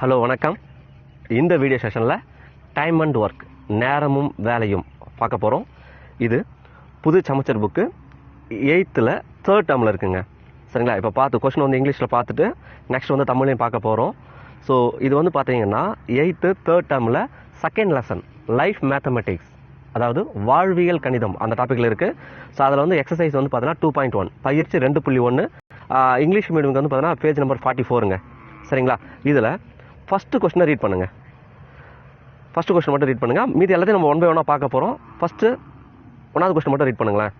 Hello வணக்கம். இந்த video செஷனில் டைம் அண்ட் ஒர்க் நேரமும் வேலையும் பார்க்க போகிறோம் இது புது சமச்சர் புக்கு எயித்தில் தேர்ட் டேர்மில் இருக்குங்க. சரிங்களா? இப்போ பார்த்து கொஷின் வந்து இங்கிலீஷில் பார்த்துட்டு நெக்ஸ்ட் வந்து தமிழ்லையும் பார்க்க போகிறோம் ஸோ இது வந்து பார்த்தீங்கன்னா எயித்து தேர்ட் டேர்மில் செகண்ட் லெசன் லைஃப் மேத்தமெட்டிக்ஸ் அதாவது வாழ்வியல் கணிதம் அந்த டாப்பிக்கில் இருக்குது ஸோ அதில் வந்து எக்ஸசைஸ் வந்து பார்த்தீங்கன்னா டூ பாயிண்ட் ஒன் பயிற்சி ரெண்டு புள்ளி ஒன்று இங்கிலீஷ் மீடியமுக்கு வந்து பார்த்தீங்கன்னா பேஜ் நம்பர் ஃபார்ட்டி ஃபோருங்க சரிங்களா? இதில் ஃபஸ்ட்டு கொஸ்டினை ரீட் பண்ணுங்கள் ஃபஸ்ட்டு கொஸ்டின் மட்டும் ரீட் பண்ணுங்கள் மீதி எல்லாத்தையும் நம்ம ஒன் பை ஒன்னாக பார்க்க போகிறோம் ஃபஸ்ட்டு ஒன்றாவது கொஸ்டின் மட்டும் ரீட் பண்ணுங்களேன்.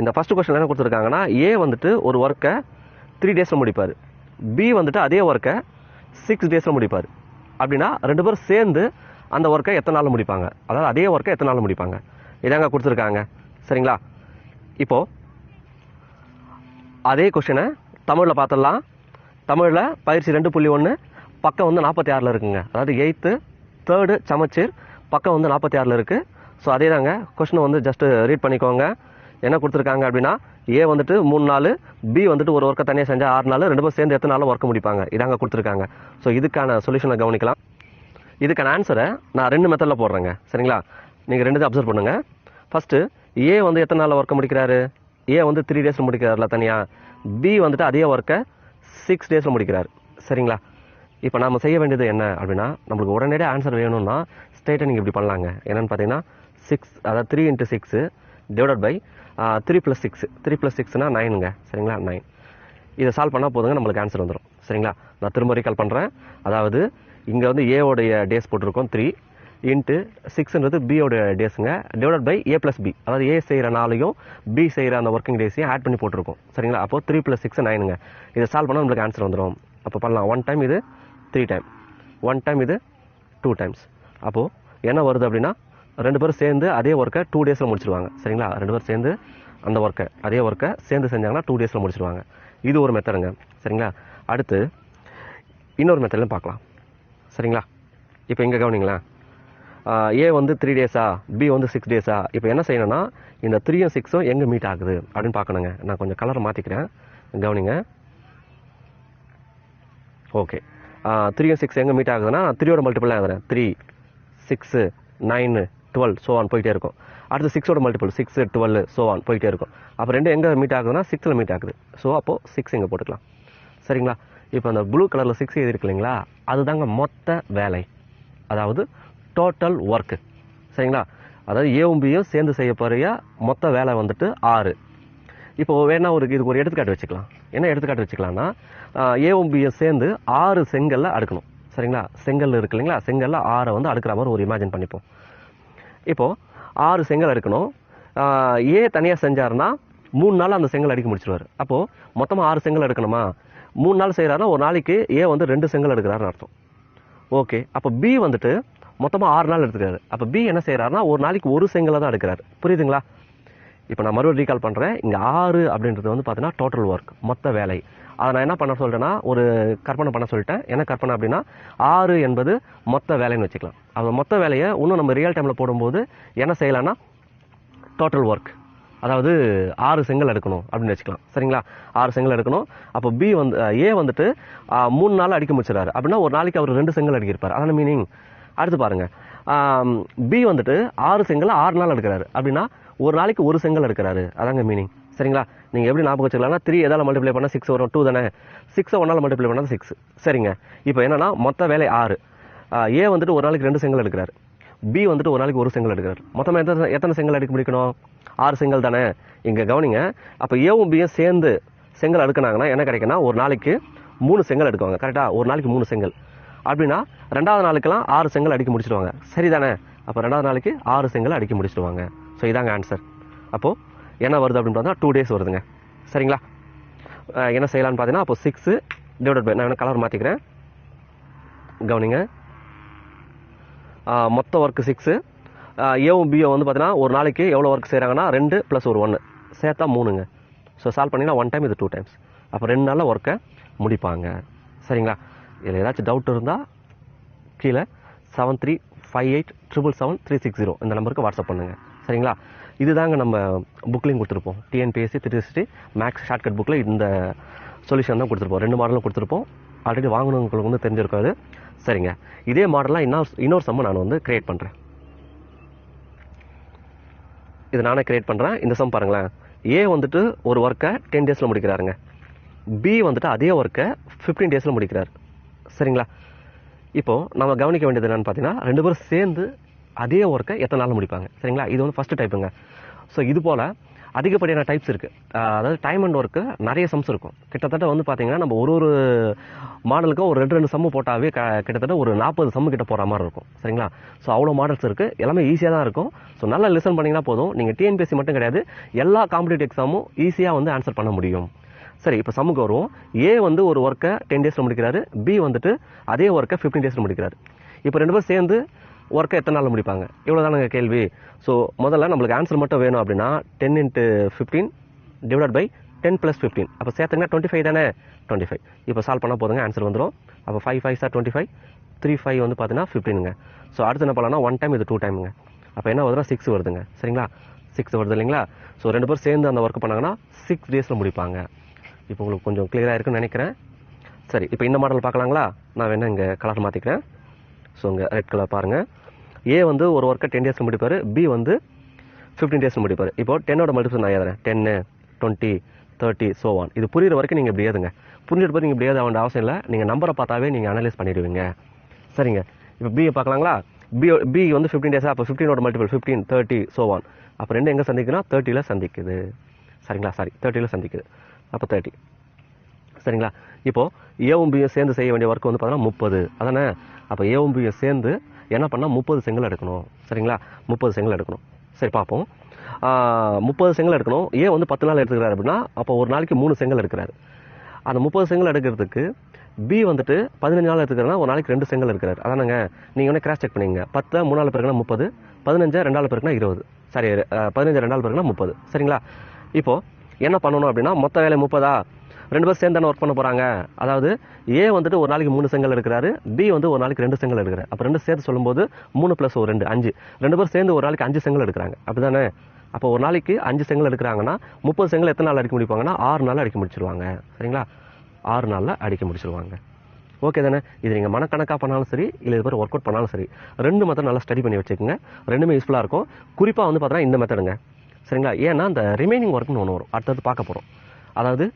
இந்த ஃபஸ்ட்டு கொஸ்டின் என்ன கொடுத்துருக்காங்கன்னா ஏ வந்துட்டு ஒரு ஒர்க்கை த்ரீ டேஸில் முடிப்பார். பி வந்துட்டு அதே ஒர்க்கை சிக்ஸ் டேஸில் முடிப்பார். அப்படின்னா ரெண்டு பேரும் சேர்ந்து அந்த ஒர்க்கை எத்தனை நாளில் முடிப்பாங்க? அதாவது அதே ஒர்க்கை எத்தனை நாள் முடிப்பாங்க? இதாங்க கொடுத்துருக்காங்க. சரிங்களா? இப்போது அதே கொஷினை தமிழில் பார்த்துடலாம். தமிழில் பயிற்சி ரெண்டு புள்ளி ஒன்று பக்கம் வந்து நாற்பத்தி ஆறில் இருக்குங்க. அதாவது எயித்து தேர்டு சமச்சீர் பக்கம் வந்து நாற்பத்தி ஆறில் இருக்குது ஸோ அதே தாங்க கொஷினை வந்து ஜஸ்ட்டு ரீட் பண்ணிக்கோங்க. என்ன கொடுத்துருக்காங்க அப்படின்னா ஏ வந்துட்டு மூணு நாள் பி வந்துட்டு ஒரு ஒர்க்கை தனியாக செஞ்சால் ஆறு நாள் ரெண்டு பேரும் சேர்ந்து எத்தனை நாளில் ஒர்க்கு முடிப்பாங்க? இதாங்க கொடுத்துருக்காங்க. ஸோ இதுக்கான சொல்யூஷனை கவனிக்கலாம். இதுக்கான ஆன்சரை நான் ரெண்டு மெத்தடில் போடுறேங்க. சரிங்களா? நீங்கள் ரெண்டு அப்சர்வ் பண்ணுங்கள் ஃபஸ்ட்டு ஏ வந்து எத்தனை நாளில் ஒர்க்கை முடிக்கிறாரு? ஏ வந்து த்ரீ டேஸில் முடிக்கிறாருல தனியாக பி வந்துட்டு அதே ஒர்க்கை சிக்ஸ் டேஸில் முடிக்கிறார். சரிங்களா? இப்போ நம்ம செய்ய வேண்டியது என்ன அப்படின்னா நம்மளுக்கு உடனடியாக ஆன்சர் வேணும்னா ஸ்ட்ரெயிட்டாக நீங்கள் இப்படி பண்ணலாங்க. என்னென்னு பார்த்தீங்கன்னா சிக்ஸ் அதாவது three into six divide by three plus six three plus சிக்ஸ்னா நைனுங்க சரிங்களா? நைன் இதை சால்வ் பண்ணால் போதுங்க நம்மளுக்கு ஆன்சர் வந்துடும் சரிங்களா? நான் திரும்ப ரீகால் பண்ணுறேன் அதாவது இங்கே வந்து ஏவோடைய டேஸ் போட்டிருக்கோம் த்ரீ இன்ட்டு சிக்ஸ்ன்றது பியோட டேஸுங்க divide by A plus B அதாவது ஏ செய்கிற நாளையும் பி செய்கிற அந்த ஒர்க்கிங் டேஸையும் ஆட் பண்ணி போட்டிருக்கோம். சரிங்களா? அப்போது த்ரீ ப்ளஸ் சிக்ஸ் நைனுங்க இதை சால்வ் பண்ணால் நம்மளுக்கு ஆன்சர் வந்துடும் அப்போ பண்ணலாம். ஒன் டைம் இது த்ரீ டைம் ஒன் டைம் இது டூ டைம்ஸ் அப்போது என்ன வருது அப்படின்னா ரெண்டு பேரும் சேர்ந்து அதே ஒர்க்கை டூ டேஸில் முடிச்சிருவாங்க. சரிங்களா? ரெண்டு பேரும் சேர்ந்து அந்த ஒர்க்கை அதே ஒர்க்கை சேர்ந்து செஞ்சாங்கன்னா டூ டேஸில் முடிச்சிருவாங்க. இது ஒரு மெத்தடுங்க சரிங்களா? அடுத்து இன்னொரு மெத்தட்லையும் பார்க்கலாம். சரிங்களா? இப்போ இங்கே கவனிங்களேன். ஏ வந்து த்ரீ டேஸா பி வந்து சிக்ஸ் டேஸா இப்போ என்ன செய்யணும்னா இந்த த்ரீயும் சிக்ஸும் எங்கே மீட் ஆகுது அப்படின்னு பார்க்கணுங்க. நான் கொஞ்சம் கலரை மாற்றிக்கிறேன் கவனிங்க. ஓகே த்ரீயும் சிக்ஸ் எங்கே மீட் ஆகுதுன்னா த்ரீயோட multiple ஆகுறேன் three six nine twelve so on போயிட்டே இருக்கும். அடுத்து சிக்ஸோட multiple six twelve so on போயிட்டே இருக்கும். அப்போ ரெண்டு எங்கே மீட் ஆகுதுன்னா சிக்ஸில் மீட் ஆகுது. ஸோ அப்போது சிக்ஸ் இங்கே போட்டுக்கலாம். சரிங்களா? இப்போ அந்த ப்ளூ கலரில் சிக்ஸ் எழுதிருக்கு இல்லைங்களா? அதுதாங்க மொத்த வேலை. அதாவது டோட்டல் ஒர்க்கு சரிங்களா? அதாவது ஏவும் பியும் சேர்ந்து செய்ய போகிற மொத்த வேலை வந்துட்டு ஆறு. இப்போ வேணா ஒரு இதுக்கு ஒரு எடுத்துக்காட்டு வச்சுக்கலாம். என்ன எடுத்துக்காட்டு வச்சுக்கலாம்னா ஏவும் பியும் சேர்ந்து ஆறு செங்கல்ல அடுக்கணும். சரிங்களா? செங்கல் இருக்கு இல்லைங்களா? செங்கல்ல ஆறை வந்து அடுக்கிற மாதிரி ஒரு இமேஜின் பண்ணிப்போம். இப்போது ஆறு செங்கல் அடுக்கணும். ஏ தனியாக செஞ்சாருன்னா மூணு நாள் அந்த செங்கல் அடிக்க முடிச்சிருவார். அப்போது மொத்தமாக ஆறு செங்கல் எடுக்கணுமா மூணு நாள் செய்கிறாருன்னா ஒரு நாளைக்கு ஏ வந்து ரெண்டு செங்கல் எடுக்கிறாருன்னு அர்த்தம். ஓகே. அப்போ பி வந்துட்டு மொத்தமாக ஆறு நாள் எடுத்துக்கிறாரு. அப்போ பி என்ன செய்கிறாருன்னா ஒரு நாளைக்கு ஒரு செங்கலை தான் எடுக்கிறாரு புரியுதுங்களா? இப்போ நான் மறுபடியும் ரீகால் பண்ணுறேன் இங்கே ஆறு அப்படின்றது வந்து பார்த்தீங்கன்னா டோட்டல் ஒர்க் மொத்த வேலை. அதை நான் என்ன பண்ண சொல்லிட்டேன்னா ஒரு கற்பனை பண்ண சொல்லிட்டேன். என்ன கற்பனை அப்படின்னா ஆறு என்பது மொத்த வேலைன்னு வச்சுக்கலாம். அந்த மொத்த வேலையை இன்னும் நம்ம ரியல் டைமில் போடும்போது என்ன செய்யலாம்னா டோட்டல் ஒர்க் அதாவது ஆறு செங்கல் எடுக்கணும் அப்படின்னு வச்சுக்கலாம். சரிங்களா? ஆறு செங்கல் எடுக்கணும். அப்போ பி வந்து ஏ வந்துட்டு மூணு நாள் அடிக்க முடிச்சிடாரு அப்படின்னா ஒரு நாளைக்கு அவர் ரெண்டு செங்கல் அடிக்கிருப்பார். அதான மீனிங் அடுத்து பாருங்கள் பி வந்துட்டு ஆறு செங்கல் ஆறு நாள் எடுக்கிறாரு. அப்படின்னா ஒரு நாளைக்கு ஒரு செங்கல் எடுக்கிறாரு. அதாங்க மீனிங் சரிங்களா? நீங்கள் எப்படி ஞாபகம் வச்சுக்கலாம்னா த்ரீ எதால் மல்டிப்ளை பண்ணால் சிக்ஸ் வரும் டூ தானே? சிக்ஸை ஒன்றால் மல்டிப்ளை பண்ணால் சிக்ஸ் சரிங்க. இப்போ என்னென்னா மொத்த வேலை ஆறு. ஏ வந்துட்டு ஒரு நாளைக்கு ரெண்டு செங்கல் எடுக்கிறார். பி வந்துட்டு ஒரு நாளைக்கு ஒரு செங்கல் எடுக்கிறார். மொத்தமாக எத்தனை எத்தனை செங்கல் அடிக்க முடிக்கணும்? ஆறு செங்கல் தானே? இங்கே கவனிங்க. அப்போ ஏவும் பியும் சேர்ந்து செங்கல் எடுக்கினாங்கன்னா என்ன கிடைக்குன்னா ஒரு நாளைக்கு மூணு செங்கல் எடுக்குவாங்க. கரெக்டாக ஒரு நாளைக்கு மூணு செங்கல் அப்படின்னா ரெண்டாவது நாளுக்கெல்லாம் ஆறு செங்கல் அடிக்க முடிச்சிடுவாங்க. சரிதானே? அப்போ ரெண்டாவது நாளைக்கு ஆறு செங்கல் அடிக்க முடிச்சிடுவாங்க. ஸோ இதாங்க ஆன்சர் அப்போது என்ன வருது அப்படின்னு பார்த்தா டூ டேஸ் வருதுங்க. சரிங்களா? என்ன செய்யலான்னு பார்த்தீங்கன்னா அப்போ சிக்ஸு டிவைட் பை நான் வேணா கலர் மாற்றிக்கிறேன் கவனிங்க. மொத்த ஒர்க்கு சிக்ஸு ஏவும் பிஓ வந்து பார்த்தீங்கன்னா ஒரு நாளைக்கு எவ்வளோ ஒர்க் செய்கிறாங்கன்னா ரெண்டு ப்ளஸ் ஒரு ஒன்று சேர்த்தா மூணுங்க. ஸோ சால்வ் பண்ணிங்கன்னா ஒன் டைம் இது டூ டைம்ஸ் அப்போ ரெண்டு நாளில் ஒர்க்கை முடிப்பாங்க. சரிங்களா? இதில் ஏதாச்சும் டவுட் இருந்தால் கீழே seven three five eight triple seven three six zero இந்த நம்பருக்கு வாட்ஸ்அப் பண்ணுங்கள் சரிங்களா? இதுதாங்க நம்ம புக்லையும் கொடுத்துருப்போம். TNPSC three sixty maths shortcut புக்கில் இந்த சொல்யூஷன் தான் கொடுத்துருப்போம். ரெண்டு மாடலும் கொடுத்துருப்போம். ஆல்ரெடி வாங்கினவங்களுக்கு வந்து தெரிஞ்சிருக்காது. சரிங்க. இதே மாடலாக இன்னொரு இன்னொரு சம்மை நான் வந்து க்ரியேட் பண்ணுறேன் இது நானே க்ரியேட் பண்ணுறேன் இந்த சம் பாருங்களேன். ஏ வந்துட்டு ஒரு ஒர்க்கை டென் டேஸில் முடிக்கிறாருங்க. பி வந்துட்டு அதே ஒர்க்கை ஃபிஃப்டீன் டேஸில் முடிக்கிறார். சரிங்களா? இப்போ நம்ம கவனிக்க வேண்டியது என்னென்னு பார்த்தீங்கன்னா ரெண்டு பேரும் சேர்ந்து அதே ஒர்க்கை எத்தனை நாளில் முடிப்பாங்க? சரிங்களா? இது வந்து ஃபஸ்ட்டு டைப்புங்க ஸோ இது போல் அதிகப்படியான டைப்ஸ் இருக்குது அதாவது டைம் அண்ட் ஒர்க்கு நிறைய சம்ஸ் இருக்கும். கிட்டத்தட்ட வந்து பார்த்திங்கன்னா நம்ம ஒரு ஒரு மாடலுக்கும் ஒரு ரெண்டு ரெண்டு சம்மு போட்டாவே க கிட்டத்தட்ட ஒரு நாற்பது சம்மு கிட்ட போகிற மாதிரி இருக்கும். சரிங்களா? ஸோ அவ்வளோ மாடல்ஸ் இருக்குது எல்லாமே ஈஸியாக தான் இருக்கும். ஸோ நல்லா லிசன் பண்ணிங்கன்னா போதும். நீங்கள் டிஎன்பிஎஸ்சி மட்டும் கிடையாது. எல்லா காம்படிட்டிவ் எக்ஸாமும் ஈஸியாக வந்து ஆன்சர் பண்ண முடியும். சரி இப்போ சம்முக்கு வருவோம். ஏ வந்து ஒரு ஒர்க்கை டென் டேஸில் முடிக்கிறாரு. பி வந்துட்டு அதே ஒர்க்கை ஃபிஃப்டீன் டேஸில் முடிக்கிறாரு. இப்போ ரெண்டு பேரும் சேர்ந்து ஒர்க்கை எத்தனை நாளில் முடிப்பாங்க? இவ்வளோ தானங்க கேள்வி. ஸோ முதல்ல நம்மளுக்கு ஆன்சர் மட்டும் வேணும் அப்படின்னா ten into fifteen divide by ten plus fifteen அப்போ சேர்த்துங்கன்னா டுவெண்ட்டி ஃபைவ் தானே? டுவெண்ட்டி ஃபைவ் இப்போ சால்வ் பண்ணால் போதுங்க ஆன்சர் வந்துடும் அப்போ five five sir twenty five three five வந்து பார்த்தீங்கன்னா ஃபிஃப்டீனுங்க ஸோ அடுத்து என்ன பண்ணலாம்னா ஒன் டைம் இது டூ டைமுங்க அப்போ என்ன வருதுன்னா சிக்ஸ் வருதுங்க. சரிங்களா? சிக்ஸ் வருது இல்லைங்களா? ஸோ ரெண்டு பேரும் சேர்ந்து அந்த ஒர்க் பண்ணாங்கன்னா சிக்ஸ் டேஸில் முடிப்பாங்க. இப்போ உங்களுக்கு கொஞ்சம் கிளியராக இருக்குன்னு நினைக்கிறேன். சரி இப்போ இந்த மாடல் பார்க்கலாங்களா? நான் வேணால் இங்கே கலர் மாற்றிக்கிறேன் ஸோ இங்கே ரெட் கலர் பாருங்கள் ஏ வந்து ஒரு ஒர்க்கை டென் டேஸில் முடிப்பார். பி வந்து ஃபிஃப்டீன் டேஸில் முடிப்பார். இப்போ டென்னோட மல்டிபிள் நான் எழுதுறேன். Ten twenty thirty so one இது புரியுற வரைக்கும் நீங்கள் இப்படி ஏதுங்க புரிஞ்சுட்டு போய் நீங்கள் இப்படி ஏத அவசியம் இல்லை. நீங்கள் நம்பரை பார்த்தாவே நீங்கள் அனலைஸ் பண்ணிடுவீங்க. சரிங்க. இப்போ பியை பார்க்கலாங்களா? பி பி வந்து ஃபிஃப்டீன் டேஸாக அப்போ ஃபிஃப்டீனோட multiple fifteen thirty so one அப்போ ரெண்டு எங்கே சந்திக்கணும் தேர்ட்டியில் சந்திக்குது. சரிங்களா? சாரி தேர்ட்டியில் சந்திக்குது. அப்போ தேர்ட்டி சரிங்களா? இப்போ ஏவும் பியும் சேர்ந்து செய்ய வேண்டிய ஒர்க் வந்து பார்த்தீங்கன்னா முப்பது. அதானே? அப்போ ஏவும் பியும் சேர்ந்து என்ன பண்ணால் முப்பது செங்கல் எடுக்கணும். சரிங்களா? முப்பது செங்கல் எடுக்கணும். சரி பார்ப்போம். முப்பது செங்கல் எடுக்கணும். ஏன் வந்து பத்து நாள் எடுத்துக்கிறாரு அப்படின்னா அப்போ ஒரு நாளைக்கு மூணு செங்கல் எடுக்கிறாரு. அந்த முப்பது செங்கல் எடுக்கிறதுக்கு பி வந்துட்டு பதினஞ்சு நாள் எடுத்துக்கிறனா ஒரு நாளைக்கு ரெண்டு செங்கல் எடுக்கிறார். அதானங்க? நீங்கள் வந்து கிராஸ் செக் பண்ணீங்க பத்து மூணு நாள் பிறகுனா முப்பது பதினஞ்சு ரெண்டு நாள் பிறகுனா இருபது. சாரி பதினஞ்சு ரெண்டு நாள் பிறகுனா முப்பது. சரிங்களா? இப்போது என்ன பண்ணணும் அப்படின்னா மொத்த வேலை முப்பதா? ரெண்டு பேரும் சேர்ந்து தானே ஒர்க் பண்ண போகிறாங்க அதாவது ஏ வந்துட்டு ஒரு நாளைக்கு மூணு செங்கல் எடுக்கிறாரு பி வந்து ஒரு நாளைக்கு ரெண்டு செங்கல் எடுக்கிறார். அப்போ ரெண்டு சேர்த்து சொல்லும்போது மூணு ப்ளஸ் ஒரு ரெண்டு அஞ்சு. ரெண்டு பேரும் சேர்ந்து ஒரு நாளைக்கு அஞ்சு செங்கல் எடுக்கிறாங்க. அப்படிதானே? அப்போ ஒரு நாளைக்கு அஞ்சு செங்கல் எடுக்கிறாங்கன்னா முப்பது செங்கல் எத்தனை நாள் அடிக்க முடிப்பாங்கன்னா ஆறு நாள் அடிக்க முடிச்சிருவாங்க. சரிங்களா? ஆறு நாளில் அடிக்க முடிச்சிருவாங்க. ஓகே தானே? இது நீங்கள் மனக்கணக்காக பண்ணாலும் சரி இல்லை இது பேர் ஒர்க் அவுட் பண்ணாலும் சரி ரெண்டு மெத்தட் நல்லா ஸ்டடி பண்ணி வச்சுக்கோங்க. ரெண்டுமே யூஸ்ஃபுல்லாக இருக்கும். குறிப்பாக வந்து பார்த்தோன்னா இந்த மெத்தடுங்க சரிங்களா? ஏன்னா இந்த ரிமைனிங் ஒர்க்னு ஒன்று வரும். அடுத்தது பார்க்க போகிறோம் அதாவது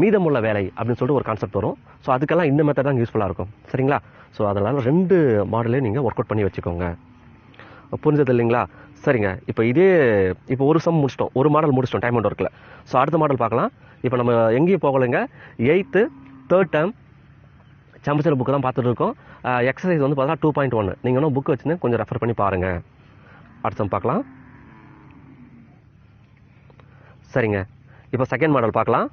மீதமுள்ள வேலை அப்படின்னு சொல்லிட்டு ஒரு கான்செப்ட் வரும். ஸோ அதுக்கெல்லாம் இந்த மெத்தட் தான் யூஸ்ஃபுல்லாக இருக்கும். சரிங்களா? ஸோ அதனால் ரெண்டு மாடலையும் நீங்கள் ஒர்க் அவுட் பண்ணி வச்சுக்கோங்க. புரிஞ்சது இல்லைங்களா? சரிங்க. இப்போ இதே இப்போ ஒரு சம் முடிச்சிட்டோம். ஒரு மாடல் முடிச்சிட்டோம். டைம் அண்ட் ஒர்க்கில் ஸோ அடுத்த மாடல் பார்க்கலாம். இப்போ நம்ம எங்கேயும் போகலைங்க. எயித்து தேர்ட் டேர்ம் சம்பச்சர் புக்கு தான் பார்த்துட்டு இருக்கோம். எக்ஸசைஸ் வந்து பார்த்தா டூ பாயிண்ட் ஒன்று நீங்கள் இன்னும் புக் வச்சுன்னு கொஞ்சம் ரெஃபர் பண்ணி பாருங்கள் அடுத்த சம் பார்க்கலாம். சரிங்க. இப்போ செகண்ட் மாடல் பார்க்கலாம்.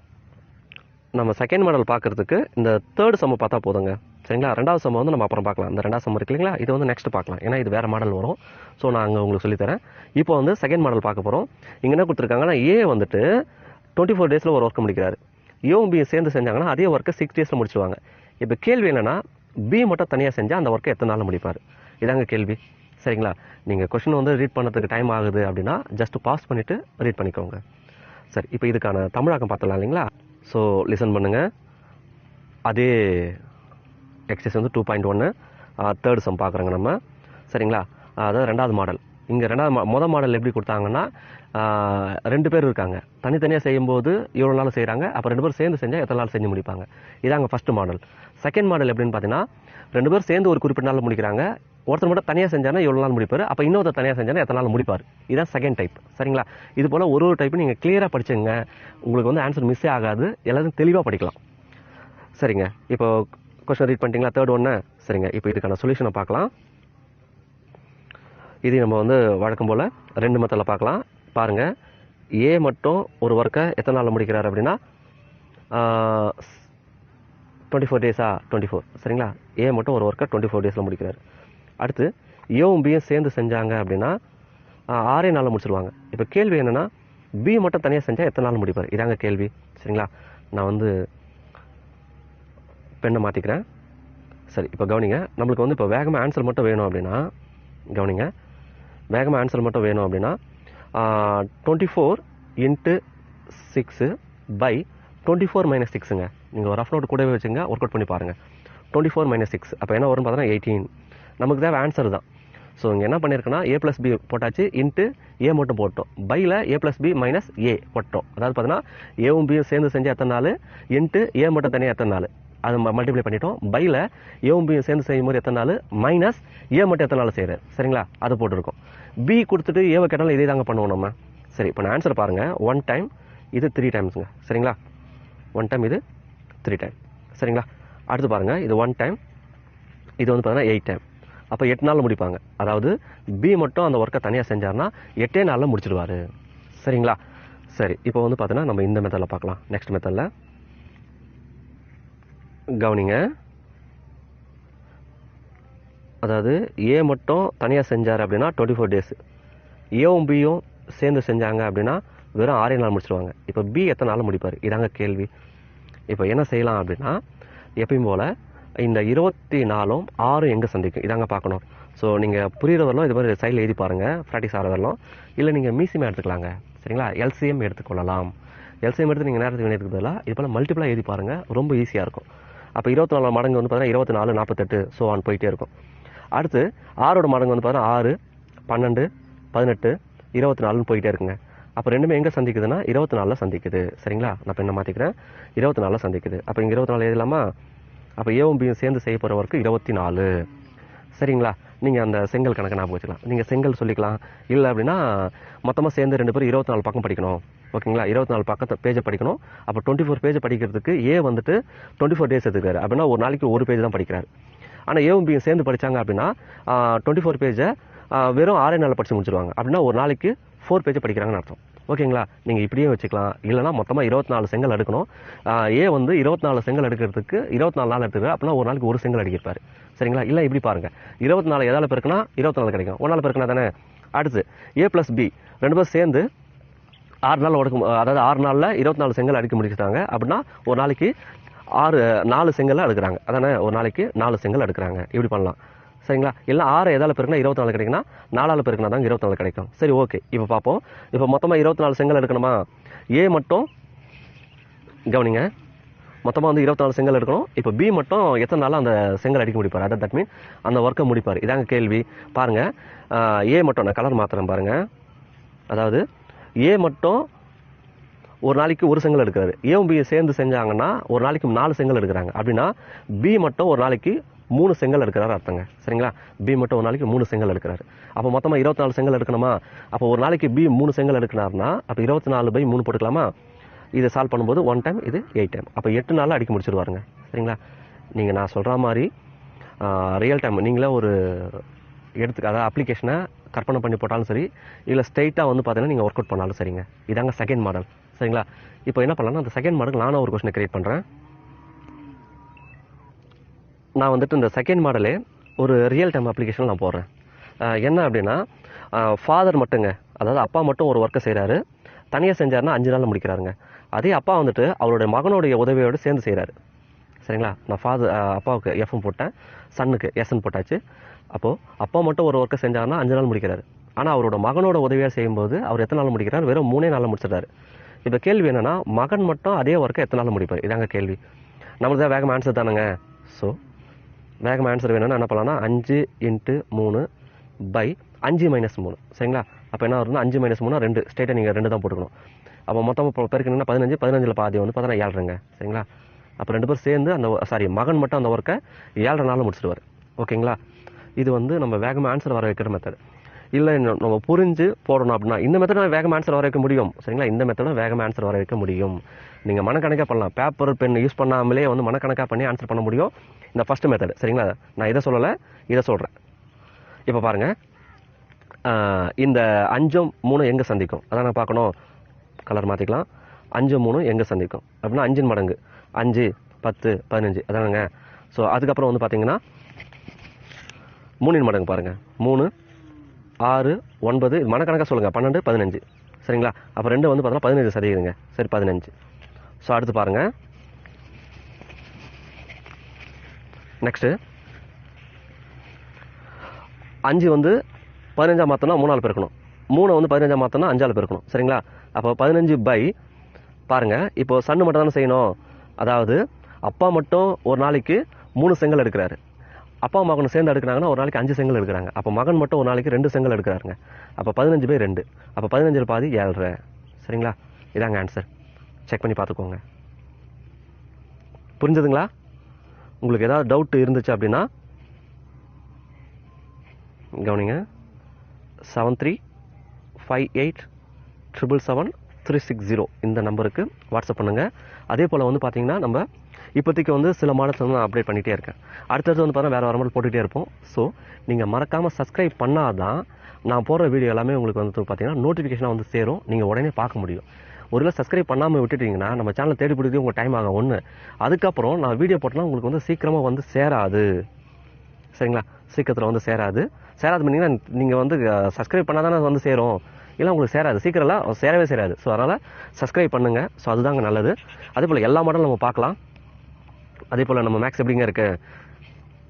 நம்ம செகண்ட் மாடல் பார்க்கறதுக்கு இந்த தேர்ட் சம்ம பார்த்தா போதுங்க. சரிங்களா? ரெண்டாவது சம்ம வந்து நம்ம அப்புறம் பார்க்கலாம். இந்த ரெண்டாவது சம்ம இருக்கு இல்லைங்களா? இது வந்து நெக்ஸ்ட் பார்க்கலாம். ஏன்னா இது வேறு மாடல் வரும். ஸோ நான் அங்கே உங்களுக்கு சொல்லித்தரேன். இப்போ வந்து செகண்ட் மாடல் பார்க்க போகிறோம் இங்கே என்ன கொடுத்துருக்காங்கன்னா ஏ வந்துட்டு டுவெண்ட்டி ஃபோர் டேஸில் ஒரு ஒர்க் முடிக்கிறாரு. ஏவும் பி சேர்ந்து செஞ்சாங்கன்னா அதே ஒர்க்கை சிக்ஸ் டேஸில் முடிச்சுவாங்க இப்போ கேள்வி என்னென்னா பி மட்டும் தனியாக செஞ்சால் அந்த ஒர்க்கை எத்தனை நாளில் முடிப்பார்? இதாங்க கேள்வி. சரிங்களா? நீங்கள் கொஷின் வந்து ரீட் பண்ணுறதுக்கு டைம் ஆகுது அப்படின்னா ஜஸ்ட் பாஸ் பண்ணிவிட்டு ரீட் பண்ணிக்கோங்க. சரி இப்போ இதுக்கான தமிழாக்கம் பார்த்தலாம் இல்லைங்களா? ஸோ லிசன் பண்ணுங்கள் அதே எக்ஸசைஸ் வந்து டூ பாயிண்ட் ஒன்று தேர்ட் சம் பார்க்குறோங்க நம்ம. சரிங்களா? அதாவது ரெண்டாவது மாடல் இங்கே ரெண்டாவது மா மொதல் மாடல் எப்படி கொடுத்தாங்கன்னா ரெண்டு பேர் இருக்காங்க. தனித்தனியாக செய்யும்போது இவ்வளோ நாள் செய்கிறாங்க அப்போ ரெண்டு பேரும் சேர்ந்து செஞ்சால் எத்தனை நாள் செஞ்சு முடிப்பாங்க. இதாங்க ஃபர்ஸ்ட் மாடல் செகண்ட் மாடல் எப்படின்னு பார்த்தீங்கன்னா ரெண்டு பேரும் சேர்ந்து ஒரு குறிப்பிட்ட நாள் முடிக்கிறாங்க. ஒருத்தர் மட்டும் தனியாக செஞ்சானா எவ்வளோ நாள் முடிப்பார். அப்போ இன்னொருத்தர் தனியாக செஞ்சானா எத்தனை நாள் முடிப்பார். இதான் செகண்ட் டைப் சரிங்களா? இது போல் ஒரு ஒரு டைப்பு நீங்கள் கிளியராக படிச்சுங்க உங்களுக்கு வந்து ஆன்சர் மிஸ்ஸே ஆகாது. எல்லாத்தையும் தெளிவாக படிக்கலாம். சரிங்க. இப்போ கொஸ்டின் ரீட் பண்ணிட்டீங்களா? தேர்ட் ஒன்று சரிங்க. இப்போ இதுக்கான சொல்யூஷனை பார்க்கலாம். இது நம்ம வந்து வழக்கம் போல் ரெண்டு மெத்தடில் பார்க்கலாம். பாருங்கள் ஏ மட்டும் ஒரு ஒர்க்கை எத்தனை நாளில் முடிக்கிறார் அப்படின்னா டுவெண்ட்டி ஃபோர் டேஸா டுவெண்ட்டி ஃபோர் சரிங்களா? ஏ மட்டும் ஒரு ஒர்க்கை டுவெண்ட்டி ஃபோர் டேஸில் முடிக்கிறார். அடுத்து ஏவும் பியும் சேர்ந்து செஞ்சாங்க அப்படின்னா ஆறே நாளில் முடிச்சிருவாங்க. இப்போ கேள்வி என்னென்னா பி மட்டும் தனியாக செஞ்சால் எத்தனை நாள் முடிப்பார்? இதாங்க கேள்வி. சரிங்களா? நான் வந்து பெண்ணை மாற்றிக்கிறேன் சரி இப்போ கவனிங்க. நம்மளுக்கு வந்து இப்போ வேகமாக ஆன்சர் மட்டும் வேணும் அப்படின்னா கவனிங்க. வேகமாக ஆன்சர் மட்டும் வேணும் அப்படின்னா twenty four into six by twenty four minus சிக்ஸுங்க நீங்கள் ஒரு ரஃப் நோட் கூடவே வச்சுங்க ஒர்க் அவுட் பண்ணி பாருங்கள் டுவெண்ட்டி ஃபோர் மைனஸ் சிக்ஸ் அப்போ என்ன வரும்னு பார்த்தோன்னா எயிட்டீன் நமக்கு தேவை ஆன்சர் தான். ஸோ இங்கே என்ன பண்ணியிருக்குன்னா ஏ ப்ளஸ் பி போட்டாச்சு இன்ட்டு ஏ மட்டும் போட்டோம். பையில் A plus B minus A போட்டோம். அதாவது பார்த்தீங்கன்னா ஏவும் பியும் சேர்ந்து செஞ்சு எத்தனை நாள்? இன்ட்டு ஏ மட்டும் தனியாக எத்தனை நாள்? அதை மல்டிப்ளை பண்ணிட்டோம். பையில் ஏவும் பியும் சேர்ந்து செய்யும் போது எத்தனை நாள்? மைனஸ் ஏ மட்டும் எத்தனை நாள் செய்கிறார் சரிங்களா? அது போட்டிருக்கோம். பி கொடுத்துட்டு ஏவை கேட்டாலும் இதே தாங்க பண்ணுவோம் நம்ம. சரி இப்போ நான் ஆன்சர் பாருங்கள் ஒன் டைம் இது த்ரீ டைம்ஸுங்க சரிங்களா? ஒன் டைம் இது த்ரீ டைம் சரிங்களா? அடுத்து பாருங்கள் இது ஒன் டைம் இது வந்து பார்த்தீங்கன்னா எயிட் டைம் அப்போ எட்டு நாளில் முடிப்பாங்க. அதாவது பி மட்டும் அந்த ஒர்க்கை தனியாக செஞ்சார்னா எட்டே நாளில் முடிச்சிடுவார். சரிங்களா? சரி இப்போ வந்து பார்த்தீங்கன்னா நம்ம இந்த மெத்தடில் பார்க்கலாம் நெக்ஸ்ட் மெத்தடில் கவனிங்க. அதாவது ஏ மட்டும் தனியாக செஞ்சார் அப்படின்னா டுவெண்ட்டி ஃபோர் டேஸ் ஏவும் பியும் சேர்ந்து செஞ்சாங்க அப்படின்னா வெறும் ஆறே நாள் முடிச்சிருவாங்க. இப்போ பி எத்தனை நாள் முடிப்பார்? இதாங்க கேள்வி. இப்போ என்ன செய்யலாம் அப்படின்னா எப்பயும் போல் இந்த இருபத்தி நாலும் ஆறும் எங்கே சந்திக்கும்? இதாங்க பார்க்கணும். ஸோ நீங்கள் புரியுற இது மாதிரி சைடில் எழுதி பாருங்கள் ப்ராக்டிஸ் ஆகிற இல்லை நீங்கள் மீசியம் எடுத்துக்கலாங்க. சரிங்களா? எல்சிஎம் எடுத்துக்கொள்ளலாம். எல்சிஎம் எடுத்து நீங்கள் நேரத்துக்கு வேண்டியதுக்கு பதிலாக இது போல் மல்டிப்ளாக எழுதி பாருங்கள் ரொம்ப ஈஸியாக இருக்கும். அப்போ இருபத்தி நாலு மடங்கு வந்து பார்த்தீங்கன்னா இருபத்தி நாலு நாற்பத்தெட்டு ஸோ ஆன் போயிட்டே இருக்கும். அடுத்து ஆறோட மடங்கு வந்து பார்த்தீங்கன்னா ஆறு பன்னெண்டு பதினெட்டு இருபத்தி நாலுன்னு போயிட்டே இருக்குங்க. அப்போ ரெண்டுமே எங்கே சந்திக்குதுன்னா இருபத்தி நாலில் சந்திக்குது. சரிங்களா? நான் இப்போ என்ன மாற்றிக்கிறேன் இருபத்தி நாலில் சந்திக்குது. அப்போ இங்கே இருபத்தி நாலு எழுதலாமா? அப்போ ஏவும் பியும் சேர்ந்து செய்ய போகிற ஒர்க்கு இருபத்தி நாலு சரிங்களா? நீங்கள் அந்த செங்கல் கணக்கு ஞாபகம் வச்சுக்கலாம். நீங்கள் செங்கல் சொல்லிக்கலாம். இல்லை அப்படின்னா மொத்தமாக சேர்ந்து ரெண்டு பேரும் இருபத்தி நாலு பக்கம் படிக்கணும். ஓகேங்களா? இருபத்தி நாலு பக்கத்தை பேஜை படிக்கணும். அப்போ டுவெண்ட்டி ஃபோர் பேஜை படிக்கிறதுக்கு ஏ வந்துட்டு டுவெண்ட்டி ஃபோர் டேஸ் எடுத்துக்காரு அப்படின்னா ஒரு நாளைக்கு ஒரு பேஜ் தான் படிக்கிறார். ஆனால் ஏவும் பியும் சேர்ந்து படித்தாங்க அப்படின்னா டுவெண்ட்டி ஃபோர் பேஜை வெறும் ஆறே நாளில் படித்து முடிச்சிருவாங்க. அப்படின்னா ஒரு நாளைக்கு ஃபோர் பேஜை படிக்கிறாங்கன்னு அர்த்தம். ஓகேங்களா? நீங்கள் இப்படியே வச்சுக்கலாம். இல்லைனா மொத்தமாக இருபத்தி நாலு செங்கல் எடுக்கணும். ஏ வந்து இருபத்தி நாலு செங்கல் எடுக்கிறதுக்கு இருபத்தி நாலு நாள் எடுத்துக்காரு அப்படின்னா ஒரு நாளைக்கு ஒரு செங்கல் அடிக்கிருப்பாரு சரிங்களா? இல்லை இப்படி பாருங்கள் இருபத்தி நாலு எதாவது பெருக்குனா இருபத்தி நாலு கிடைக்கும். ஒரு நாள் பெருக்குனா தானே? அடுத்து ஏ ப்ளஸ் பி ரெண்டு பேரும் சேர்ந்து ஆறு நாள் உடக்கும் அதாவது ஆறு நாளில் இருபத்தி நாலு செங்கல் அடிக்க முடிச்சிட்டாங்க. அப்படின்னா ஒரு நாளைக்கு ஆறு நாலு செங்கல் எடுக்கிறாங்க. அதானே? ஒரு நாளைக்கு நாலு செங்கல் எடுக்கிறாங்க. இப்படி பண்ணலாம். சரிங்களா? இல்லை ஆறு எதால் பெருக்குனா இருபத்தி நாலு கிடைக்குன்னா நாலால் பெருக்குனா தான் இருபத்தி நாலு கிடைக்கும். சரி ஓகே. இப்போ பார்ப்போம் இப்போ மொத்தமாக இருபத்தி நாலு செங்கல் எடுக்கணுமா? ஏ மட்டும் கவனிங்க. மொத்தமாக வந்து இருபத்தி நாலு செங்கல் எடுக்கணும். இப்போ பி மட்டும் எத்தனை நாளாக அந்த செங்கல் அடிக்க முடிப்பார்? அதை தட் மீன் அந்த ஒர்க்கை முடிப்பார். இதாங்க கேள்வி. பாருங்கள் ஏ மட்டும் நான் கலர் மாத்திரம் பாருங்கள் அதாவது ஏ மட்டும் ஒரு நாளைக்கு ஒரு செங்கல் எடுக்கிறாரு. ஏவும் பி சேர்ந்து செஞ்சாங்கன்னா ஒரு நாளைக்கு நாலு செங்கல் எடுக்கிறாங்க. அப்படின்னா பி மட்டும் ஒரு நாளைக்கு மூணு செங்கல் எடுக்கிறாரு அர்த்தங்க. சரிங்களா? பி மட்டும் ஒரு நாளைக்கு மூணு செங்கல் எடுக்கிறாரு. அப்போ மொத்தமாக இருபத்தி நாலு செங்கல் எடுக்கணுமா? அப்போ ஒரு நாளைக்கு பி மூணு செங்கல் எடுக்கிறாருன்னா அப்போ இருபத்தி நாலு பை மூணு போட்டுக்கலாமா? இதை சால்வ் பண்ணும்போது ஒன் டைம் இது எயிட் டைம் அப்போ எட்டு நாளில் அடிக்க முடிச்சிருவாருங்க. சரிங்களா? நீங்கள் நான் சொல்கிற மாதிரி ரியல் டைம் நீங்களே ஒரு எடுத்துக்க அதாவது அப்ளிகேஷனை கற்பனை பண்ணி போட்டாலும் சரி இல்லை ஸ்ட்ரெயிட்டாக வந்து பார்த்தீங்கன்னா நீங்கள் ஒர்க் அவுட் பண்ணாலும் சரிங்க. இதாங்க செகண்ட் மாடல் சரிங்களா? இப்போ என்ன பண்ணலாம்னா அந்த செகண்ட் மாடல் நானும் ஒரு கொஸ்டினை கிரியேட் பண்ணுறேன் நான் வந்துட்டு இந்த செகண்ட் மாடலே ஒரு ரியல் டைம் அப்ளிகேஷன் நான் போடுறேன் என்ன அப்படின்னா ஃபாதர் மட்டுங்க அதாவது அப்பா மட்டும் ஒரு ஒர்க்கை செய்கிறாரு தனியாக செஞ்சாருன்னா அஞ்சு நாளில் முடிக்கிறாருங்க. அதே அப்பா வந்துட்டு அவருடைய மகனுடைய உதவியோடு சேர்ந்து செய்கிறாரு சரிங்களா? நான் ஃபாதர் அப்பாவுக்கு எஃப்எம் போட்டேன். சன்னுக்கு எஸ்என் போட்டாச்சு. அப்போது அப்பா மட்டும் ஒரு ஒர்க்கை செஞ்சாருன்னா அஞ்சு நாள் முடிக்கிறாரு. ஆனால் அவரோட மகனோட உதவியாக செய்யும்போது அவர் எத்தனை நாள் முடிக்கிறார்? வெறும் மூணே நாளில் முடிச்சிடுறாரு. இப்போ கேள்வி என்னென்னா மகன் மட்டும் அதே ஒர்க்கை எத்தனை நாள் முடிப்பார்? இதாங்க கேள்வி. நம்மளுக்கு தான் வேகம் ஆன்சர் தானுங்க. ஸோ வேகமாக ஆன்சர் வேணும்னா என்ன பண்ணலாம்னா அஞ்சு இன்ட்டு மூணு பை அஞ்சு மைனஸ் மூணு. சரிங்களா? அப்போ என்ன வரும்னா அஞ்சு மைனஸ் மூணு ரெண்டு. ஸ்டேட்டை நீங்கள் ரெண்டு தான் போட்டுக்கணும். அப்போ மொத்தம் இப்போ பெருக்கணும்னா பதினஞ்சு பதினஞ்சில் பாதி வந்து பார்த்தீங்கன்னா ஏழ்ரைங்க. சரிங்களா? அப்போ ரெண்டு பேரும் சேர்ந்து அந்த சாரி மகன் மட்டும் அந்த ஒர்க்கை ஏழரை நாளில் முடிச்சிடுவார். ஓகேங்களா? இது வந்து நம்ம வேகமாக ஆன்சர் வர வைக்கிற மெத்தட் இல்லை நம்ம புரிஞ்சு போடணும் அப்படின்னா இந்த மெத்தட் வேகமாக ஆன்சர் வர வைக்க முடியும். சரிங்களா? இந்த மெத்தடும் வேகமாக ஆன்சர் வர வைக்க முடியும். நீங்கள் மனக்கணக்காக பண்ணலாம். பேப்பர் பென் யூஸ் பண்ணாமலே வந்து மனக்கணக்காக பண்ணி ஆன்சர் பண்ண முடியும். இந்த ஃபஸ்ட் மெத்தட் சரிங்களா? நான் இதை சொல்லலை இதை சொல்கிறேன் இப்போ பாருங்கள் இந்த அஞ்சும் மூணு எங்கே சந்திக்கும்? அதான் நான் பார்க்கணும். கலர் மாற்றிக்கலாம் அஞ்சு மூணு எங்கே சந்திக்கும்? அப்படின்னா அஞ்சின் மடங்கு. அஞ்சு பத்து பதினஞ்சு. அதானுங்க. ஸோ அதுக்கப்புறம் வந்து பார்த்தீங்கன்னா மூணின் மடங்கு பாருங்கள் மூணு ஆறு ஒன்பது இது மனக்கணக்காக சொல்லுங்கள் பன்னெண்டு பதினஞ்சு. சரிங்களா? அப்போ ரெண்டு வந்து பார்த்தோன்னா பதினஞ்சு சதவீதங்க. சரி பதினஞ்சு. ஸோ அடுத்து பாருங்கள் நெக்ஸ்ட்டு அஞ்சு வந்து பதினஞ்சாம் மாற்றம்னா மூணால் பெருக்கணும். மூணை வந்து பதினஞ்சாம் மாற்றம்னா அஞ்சால் பெருக்கணும். சரிங்களா? அப்போ பதினஞ்சு பை பாருங்கள் இப்போது சன்னு மட்டும் தானே செய்யணும். அதாவது அப்பா மட்டும் ஒரு நாளைக்கு மூணு செங்கல் எடுக்கிறாரு. அப்பா மகன் சேர்ந்து எடுக்கிறாங்கன்னா ஒரு நாளைக்கு அஞ்சு செங்கல் எடுக்கிறாங்க. அப்போ மகன் மட்டும் ஒரு நாளைக்கு ரெண்டு செங்கல் எடுக்கிறாருங்க. அப்போ பதினஞ்சு பேர் ரெண்டு. அப்போ பதினஞ்சில் பாதி ஏழரை. சரிங்களா? இதாங்க ஆன்சர் செக் பண்ணி பார்த்துக்கோங்க. புரிஞ்சதுங்களா? உங்களுக்கு ஏதாவது டவுட் இருந்துச்சு அப்படின்னா கவனிங்க. Seven three five eight triple seven three six zero இந்த நம்பருக்கு வாட்ஸ்அப் பண்ணுங்கள் அதே போல் வந்து பார்த்தீங்கன்னா நம்ம இப்போதைக்கு வந்து சில மாடல்ஸ் வந்து நான் அப்டேட் பண்ணிகிட்டே இருக்கேன். அடுத்தது வந்து பார்த்தா வேறு வர மாடல் போட்டுகிட்டே இருப்போம். ஸோ நீங்கள் மறக்காமல் சப்ஸ்கிரைப் பண்ணாதான் நான் போடுற வீடியோ எல்லாமே உங்களுக்கு வந்து பார்த்தீங்கன்னா நோட்டிஃபிகேஷனாக வந்து சேரும். நீங்கள் உடனே பார்க்க முடியும். ஒருவேளை சப்ஸ்கிரைப் பண்ணாமல் விட்டுட்டீங்கன்னா நம்ம சேனலை தேடி பிடிக்கிறது உங்கள் டைம் ஆகும் ஒன்று அதுக்கப்புறம் நான் வீடியோ போட்டலாம் உங்களுக்கு வந்து சீக்கிரமாக வந்து சேராது. சரிங்களா? சீக்கிரத்தில் வந்து சேராது. சேராது பண்ணிங்கன்னா நீங்கள் வந்து சப்ஸ்கிரைப் பண்ணால் தானே வந்து சேரும். இல்லை உங்களுக்கு சேராது. சீக்கிரம்லாம் சேரவே சேராது. ஸோ அதனால் சப்ஸ்கிரைப் பண்ணுங்கள் ஸோ அதுதாங்க நல்லது. அதே போல் எல்லா மாடலும் நம்ம பார்க்கலாம். அதே போல் நம்ம மேக்ஸ் எப்படிங்க இருக்குது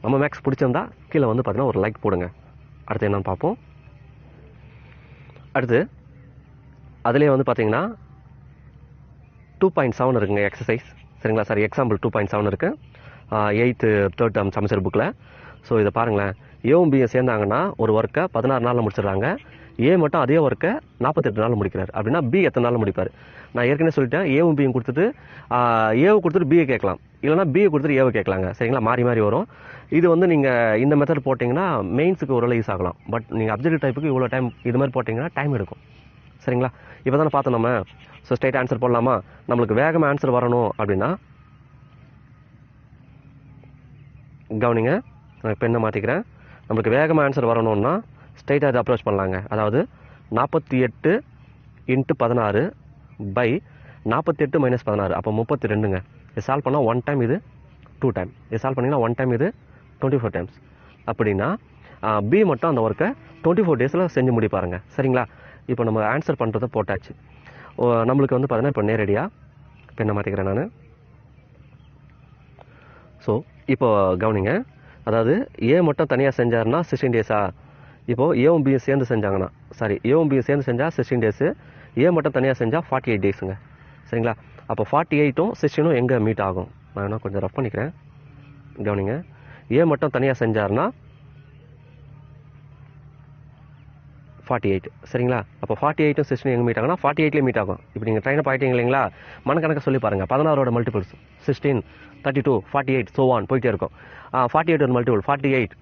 நம்ம மேக்ஸ் பிடிச்சிருந்தா கீழே வந்து பார்த்தீங்கன்னா ஒரு லைக் போடுங்க. அடுத்து என்னென்னு பார்ப்போம். அடுத்து அதிலே வந்து பார்த்தீங்கன்னா டூ பாயிண்ட் செவன் இருக்குங்க எக்ஸசைஸ் சரிங்களா? Sir example two point seven இருக்குது எயித்து தேர்ட் டேர்ம் செமஸ்டர் புக்கில் ஸோ இதை பாருங்களேன். ஏவும் பியும் சேர்ந்தாங்கன்னா ஒரு ஒர்க்கை பதினாறு நாளில் முடிச்சிடுறாங்க. ஏ மட்டும் அதே ஒர்க்கை நாற்பத்தெட்டு நாள் முடிக்கிறார். அப்படின்னா பி எத்தனை நாள் முடிப்பார்? நான் ஏற்கனவே சொல்லிட்டேன் ஏவும் பியும் கொடுத்துட்டு ஏவை கொடுத்துட்டு பிஏ கேட்கலாம். இல்லைனா பிஏ கொடுத்துட்டு ஏவை கேட்கலாங்க. சரிங்களா? மாறி மாறி வரும். இது வந்து நீங்கள் இந்த மெத்தட் போட்டிங்கன்னா மெயின்ஸுக்கு ஓரளவு யூஸ் ஆகலாம். பட் நீங்கள் அப்ஜெக்டிவ் டைப்புக்கு இவ்வளோ டைம் இது மாதிரி போட்டிங்கன்னா டைம் எடுக்கும். சரிங்களா? இப்போ தானே பார்த்தோம் நம்ம. ஸோ ஸ்ட்ரைட் ஆன்சர் போடலாமா? நம்மளுக்கு வேகமாக ஆன்சர் வரணும் அப்படின்னா கவனிங்க. நான் பெண்ணை மாற்றிக்கிறேன் நம்மளுக்கு வேகமாக ஆன்சர் வரணும்னா ஸ்ட்ரைட்டாக இதை அப்ரோச் பண்ணலாங்க. அதாவது நாற்பத்தி எட்டு இன்ட்டு பதினாறு பை நாற்பத்தி எட்டு மைனஸ் பதினாறு. அப்போ முப்பத்தி ரெண்டுங்க. இது சால்வ் பண்ணால் ஒன் டைம் இது டூ டைம் இது சால்வ் பண்ணிங்கன்னா ஒன் டைம் இது டுவெண்ட்டி ஃபோர் டைம்ஸ் அப்படின்னா பி மட்டும் அந்த ஒர்க்கை டுவெண்ட்டி ஃபோர் டேஸில் செஞ்சு முடிப்பாருங்க சரிங்களா? இப்போ நம்ம ஆன்சர் பண்ணுறதை போட்டாச்சு. ஓ, நம்மளுக்கு வந்து பார்த்தீங்கன்னா இப்போ நேரடியாக இப்போ என்ன மாற்றிக்கிறேன் நான்? ஸோ இப்போ கவனிங்க. அதாவது ஏ மட்டும் தனியாக செஞ்சாருன்னா சிக்ஸ்டீன் டேஸா இப்போது ஏவும் பியும் சேர்ந்து செஞ்சாங்கன்னா சாரி ஏவும் பியும் சேர்ந்து செஞ்சால் சிக்ஸ்டீன் டேஸு ஏ மட்டும் தனியாக செஞ்சால் ஃபார்ட்டி எயிட் டேஸுங்க சரிங்களா? அப்போ ஃபார்ட்டி எயிட்டும் சிக்ஸ்டீனும் எங்கே மீட் ஆகும்? நான் வேணால் கொஞ்சம் ரஃப் பண்ணிக்கிறேன். கவனிங்க. ஏ மட்டும் தனியாக செஞ்சார்னா ஃபார்ட்டி எயிட் சரிங்களா? அப்போ ஃபார்ட்டி எயிட்டும் சிக்ஸ்டின் எங்கே மீட் ஆகும்னா ஃபார்ட்டி எயிட்லேயே மீட் ஆகும். இப்போ நீங்கள் ட்ரெயினை அப் இல்லைங்களா? மனக்கணக்க சொல்லி பாருங்கள் பதினாறோட multiples sixteen thirty two forty eight so one போயிட்டே இருக்கும். ஃபார்ட்டி எயிட் ஒரு மல்டிபிள் ஃபார்ட்டி எயிட்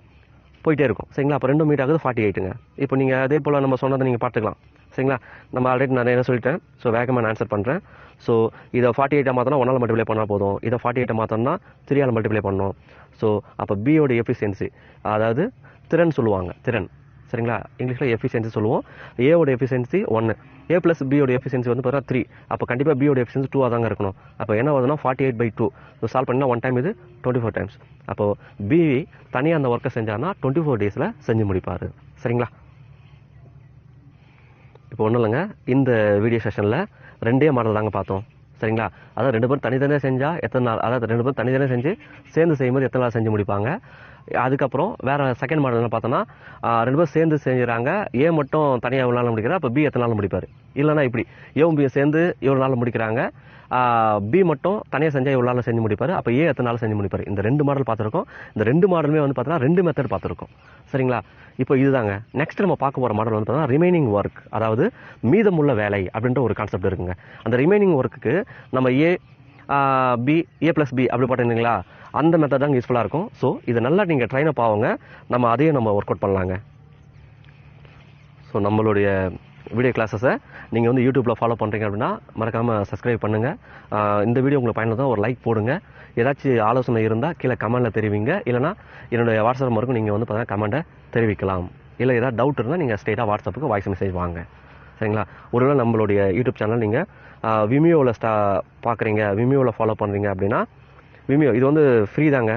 போயிட்டே இருக்கும். சரிங்களா? அப்போ ரெண்டும் மீட் ஆகுது ஃபார்ட்டி எயிட்டுங்க இப்போ நீங்கள் அதே போல் நம்ம சொன்னதை நீங்கள் பார்த்துக்கலாம். சரிங்களா? நம்ம ஆல்ரெடி நான் என்ன சொல்லிட்டேன். ஸோ வேகமாக நான் ஆன்சர் பண்ணுறேன் ஸோ இதை ஃபார்ட்டி எயிட்டை மாற்றினா ஒன்றால் மல்டிப்ளை பண்ணால் போதும். இதை ஃபார்ட்டி எயிட்டை மாற்றோம்னா த்ரீயால் மல்டிப்ளை பண்ணணும். ஸோ அப்போ பியோட எஃபிஷியன்சி அதாவது திறன் சொல்லுவாங்க திறன். சரிங்களா? இங்கிலீஷில் எஃபிஷியன்சி சொல்லுவோம். ஏவோட எஃபிஷியன்சி ஒன்று ஏ ப்ளஸ் பியோட எஃபிஷியன்சி வந்து பார்த்தீங்கன்னா த்ரீ அப்போ கண்டிப்பாக பியோட எஃபிஷியன்சி டூவாக தாங்க இருக்கணும். அப்போ என்ன வருதுன்னா forty eight by two so solve பண்ணால் ஒன் டைம் இது டுவெண்ட்டி ஃபோர் டைம்ஸ் அப்போது பி தனியாக அந்த ஒர்க்கை செஞ்சார்னா டுவெண்ட்டி ஃபோர் டேஸில் செஞ்சு முடிப்பார். சரிங்களா? இப்போ ஒன்றும் இல்லைங்க. இந்த வீடியோ செஷனில் ரெண்டே மாடல் தாங்க பார்த்தோம். சரிங்களா? அதாவது ரெண்டு பேரும் தனித்தனியாக செஞ்சால் எத்தனை நாள் அதாவது ரெண்டு பேரும் தனித்தனியாக செஞ்சு சேர்ந்து செய்யும்போது எத்தனை நாள் செஞ்சு முடிப்பாங்க? அதுக்கப்புறம் வேறு செகண்ட் மாடல் என்ன பார்த்தோன்னா ரெண்டு பேரும் சேர்ந்து செஞ்சுறாங்க. ஏ மட்டும் தனியாக இவ்வளோ நாள் முடிக்கிறார். அப்போ பி எத்தனை நாள் முடிப்பார்? இல்லைன்னா இப்படி. ஏவும் பியும் சேர்ந்து எவ்வளோ நாள் முடிக்கிறாங்க. பி மட்டும் தனியாக செஞ்சால் இவ்வளோ நாள் செஞ்சு முடிப்பார். அப்போ ஏ எத்தனை நாள் செஞ்சு முடிப்பார்? இந்த ரெண்டு மாடல் பார்த்துருக்கோம். இந்த ரெண்டு மாடலுமே வந்து பார்த்தோன்னா ரெண்டு மெத்தட் பார்த்துருக்கோம். சரிங்களா? இப்போ இதுதாங்க. நெக்ஸ்ட் நம்ம பார்க்க போகிற மாடல் வந்து பார்த்தோன்னா ரிமைனிங் ஒர்க் அதாவது மீதமுள்ள வேலை அப்படின்ற ஒரு கான்செப்ட் இருக்குங்க. அந்த ரிமைனிங் ஒர்க்குக்கு நம்ம A B A plus B அப்படி போட்டிருந்தீங்களா? அந்த மெத்தட் தாங்க யூஸ்ஃபுல்லாக இருக்கும். ஸோ இது நல்லா நீங்கள் ட்ரைன் அப் ஆகுங்க நம்ம அதையும் நம்ம ஒர்க் அவுட் பண்ணலாங்க. ஸோ நம்மளுடைய வீடியோ கிளாஸஸை நீங்கள் வந்து யூடியூப்பில் ஃபாலோ பண்ணுறீங்க அப்படின்னா மறக்காமல் சப்ஸ்கிரைப் பண்ணுங்கள் இந்த வீடியோ உங்களுக்கு பயனுள்ளதா ஒரு லைக் போடுங்க. ஏதாச்சும் ஆலோசனை இருந்தால் கீழே கமெண்ட்டில் தெரிவிங்க. இல்லைனா என்னுடைய வாட்ஸ்அப் நம்பருக்கும் நீங்கள் வந்து பார்த்தீங்கன்னா கமெண்ட்டை தெரிவிக்கலாம். இல்லை ஏதாவது டவுட் இருந்தால் நீங்கள் ஸ்ட்ரெயிட்டாக வாட்ஸ்அப்புக்கு வாய்ஸ் மெசேஜ் வாங்க. சரிங்களா? ஒருவேளை நம்மளுடைய யூடியூப் சேனல் நீங்கள் விமியோவில் ஸ்டா பார்க்குறீங்க விமியோவில் ஃபாலோ பண்ணுறீங்க அப்படின்னா விமியோ இது வந்து ஃப்ரீ தாங்க.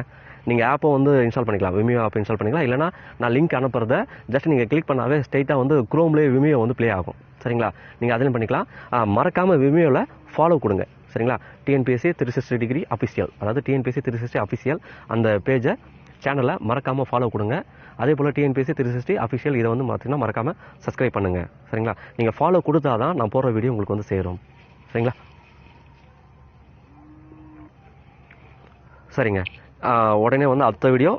நீங்கள் ஆப்பை வந்து இன்ஸ்டால் பண்ணிக்கலாம். விமியோ ஆப் இன்ஸ்டால் பண்ணிக்கலாம். இல்லைனா நான் லிங்க் அனுப்புறத ஜஸ்ட் நீங்கள் கிளிக் பண்ணாவே ஸ்ட்ரைட்டாக வந்து குரோம்லேயே விமியோ வந்து ப்ளே ஆகும். சரிங்களா? நீங்கள் அதிலும் பண்ணிக்கலாம். மறக்காமல் விமியோவில் ஃபாலோ கொடுங்க. சரிங்களா? TNPSC three sixty degree official அதாவது டிஎன்பிஎஸ்சி த்ரீ சிக்ஸ்டி அஃபிஷியல் அந்த பேஜை சேனலை மறக்காமல் ஃபாலோ கொடுங்க. அதே போல் டிஎன்பிஎஸ்சி த்ரீ சிக்ஸ்டி அஃபிஷியல் இதை வந்து பார்த்தீங்கன்னா மறக்காமல் சப்ஸ்கிரைப் பண்ணுங்கள் சரிங்களா? நீங்கள் ஃபாலோ கொடுத்தா தான் நான் போடுற வீடியோ உங்களுக்கு வந்து சேரும். சரிங்களா? சரிங்க. உடனே வந்து அடுத்த வீடியோ